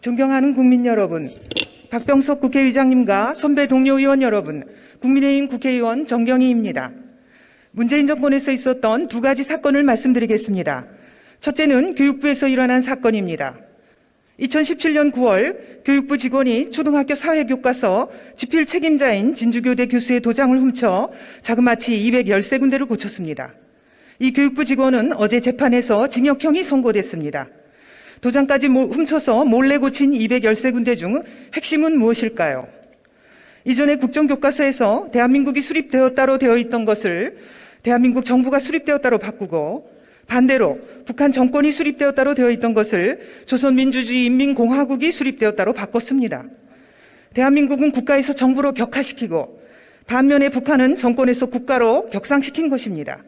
존경하는 국민 여러분, 박병석 국회의장님과 선배 동료 의원 여러분, 국민의힘 국회의원 정경희입니다. 문재인 정권에서 있었던 두 가지 사건을 말씀드리겠습니다. 첫째는 교육부에서 일어난 사건입니다. 2017년 9월 교육부 직원이 초등학교 사회교과서 집필 책임자인 진주교대 교수의 도장을 훔쳐 자그마치 213군데를 고쳤습니다. 이 교육부 직원은 어제 재판에서 징역형이 선고됐습니다. 도장까지 모- 훔쳐서 몰래 고친 213군데 중 핵심은 무엇일까요? 이전에 국정교과서에서 대한민국이 수립되었다로 되어 있던 것을 대한민국 정부가 수립되었다로 바꾸고 반대로 북한 정권이 수립되었다로 되어 있던 것을 조선민주주의 인민공화국이 수립되었다로 바꿨습니다. 대한민국은 국가에서 정부로 격화시키고 반면에 북한은 정권에서 국가로 격상시킨 것입니다.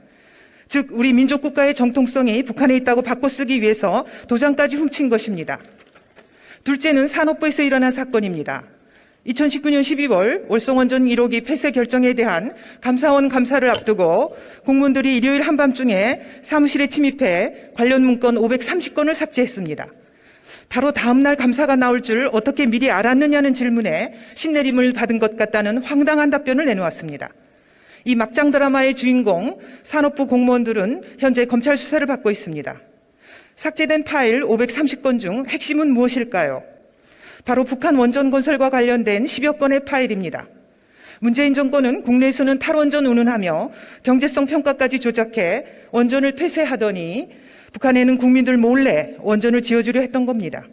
즉 우리 민족국가의 정통성이 북한에 있다고 바꿔쓰기 위해서 도장까지 훔친 것입니다. 둘째는 산업부에서 일어난 사건입니다. 2019년 12월 월성원전 1호기 폐쇄 결정에 대한 감사원 감사를 앞두고 공무원들이 일요일 한밤중에 사무실에 침입해 관련 문건 530건을 삭제했습니다. 바로 다음날 감사가 나올 줄 어떻게 미리 알았느냐는 질문에 신내림을 받은 것 같다는 황당한 답변을 내놓았습니다. 이 막장 드라마의 주인공 산업부 공무원들은 현재 검찰 수사를 받고 있습니다. 삭제된 파일 530건 중 핵심은 무엇일까요? 바로 북한 원전 건설과 관련된 10여 건의 파일입니다. 문재인 정권은 국내에서는 탈원전 운운하며 경제성 평가까지 조작해 원전을 폐쇄하더니 북한에는 국민들 몰래 원전을 지어주려 했던 겁니다.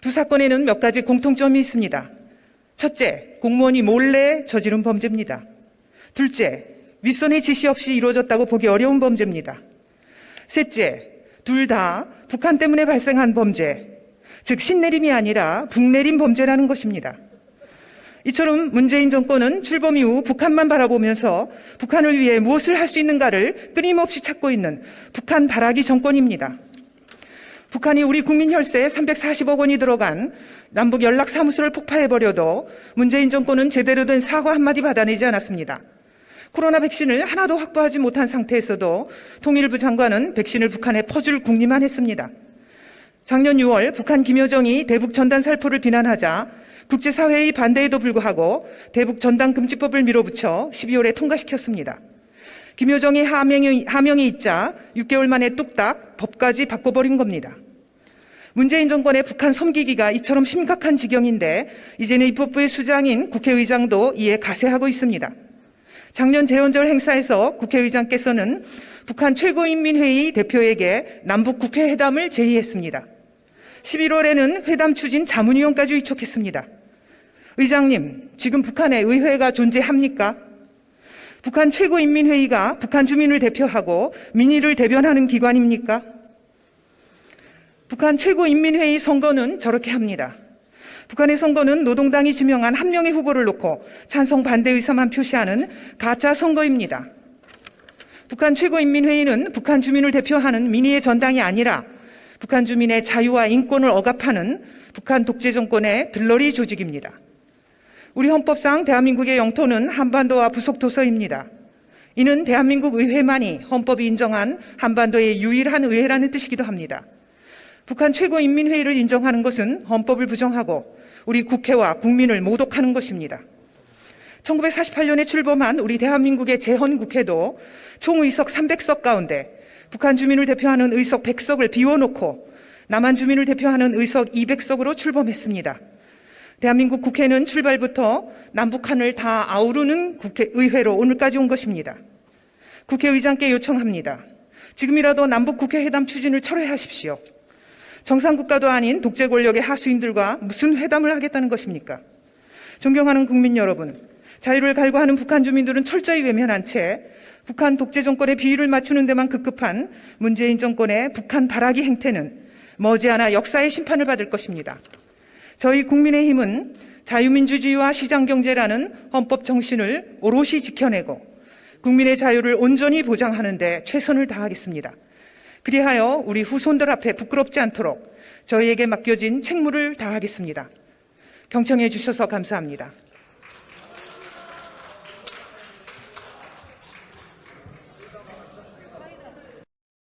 두 사건에는 몇 가지 공통점이 있습니다. 첫째, 공무원이 몰래 저지른 범죄입니다. 둘째, 윗선의 지시 없이 이루어졌다고 보기 어려운 범죄입니다. 셋째, 둘 다 북한 때문에 발생한 범죄, 즉 신내림이 아니라 북내림 범죄라는 것입니다. 이처럼 문재인 정권은 출범 이후 북한만 바라보면서 북한을 위해 무엇을 할 수 있는가를 끊임없이 찾고 있는 북한 바라기 정권입니다. 북한이 우리 국민 혈세에 340억 원이 들어간 남북 연락 사무소를 폭파해버려도 문재인 정권은 제대로 된 사과 한마디 받아내지 않았습니다. 코로나 백신을 하나도 확보하지 못한 상태에서도 통일부 장관은 백신을 북한에 퍼줄 궁리만 했습니다. 작년 6월 북한 김여정이 대북 전단 살포를 비난하자 국제사회의 반대에도 불구하고 대북 전단 금지법을 밀어붙여 12월에 통과시켰습니다. 김여정의 하명이, 하명이 있자 6개월 만에 뚝딱 법까지 바꿔버린 겁니다. 문재인 정권의 북한 섬기기가 이처럼 심각한 지경인데 이제는 입법부의 수장인 국회의장도 이에 가세하고 있습니다. 작년 재헌절 행사에서 국회의장께서는 북한 최고인민회의 대표에게 남북 국회 회담을 제의했습니다. 11월에는 회담 추진 자문위원까지 위촉했습니다. 의장님, 지금 북한에 의회가 존재합니까? 북한 최고인민회의가 북한 주민을 대표하고 민의를 대변하는 기관입니까? 북한 최고인민회의 선거는 저렇게 합니다. 북한의 선거는 노동당이 지명한 한 명의 후보를 놓고 찬성 반대 의사만 표시하는 가짜 선거입니다. 북한 최고인민회의는 북한 주민을 대표하는 민의의 전당이 아니라 북한 주민의 자유와 인권을 억압하는 북한 독재 정권의 들러리 조직입니다. 우리 헌법상 대한민국의 영토는 한반도와 부속 도서입니다. 이는 대한민국 의회만이 헌법이 인정한 한반도의 유일한 의회라는 뜻이기도 합니다. 북한 최고인민회의를 인정하는 것은 헌법을 부정하고 우리 국회와 국민을 모독하는 것입니다. 1948년에 출범한 우리 대한민국의 재헌국회도 총 의석 300석 가운데 북한 주민을 대표하는 의석 100석을 비워놓고 남한 주민을 대표하는 의석 200석으로 출범했습니다. 대한민국 국회는 출발부터 남북한을 다 아우르는 국회, 의회로 오늘까지 온 것입니다. 국회의장께 요청합니다. 지금이라도 남북 국회 회담 추진을 철회하십시오. 정상국가도 아닌 독재 권력의 하수인들과 무슨 회담을 하겠다는 것입니까? 존경하는 국민 여러분, 자유를 갈구하는 북한 주민들은 철저히 외면한 채 북한 독재 정권의 비위를 맞추는 데만 급급한 문재인 정권의 북한 바라기 행태는 머지않아 역사의 심판을 받을 것입니다. 저희 국민의힘은 자유민주주의와 시장경제라는 헌법 정신을 오롯이 지켜내고 국민의 자유를 온전히 보장하는 데 최선을 다하겠습니다. 그리하여 우리 후손들 앞에 부끄럽지 않도록 저희에게 맡겨진 책무를 다하겠습니다. 경청해 주셔서 감사합니다.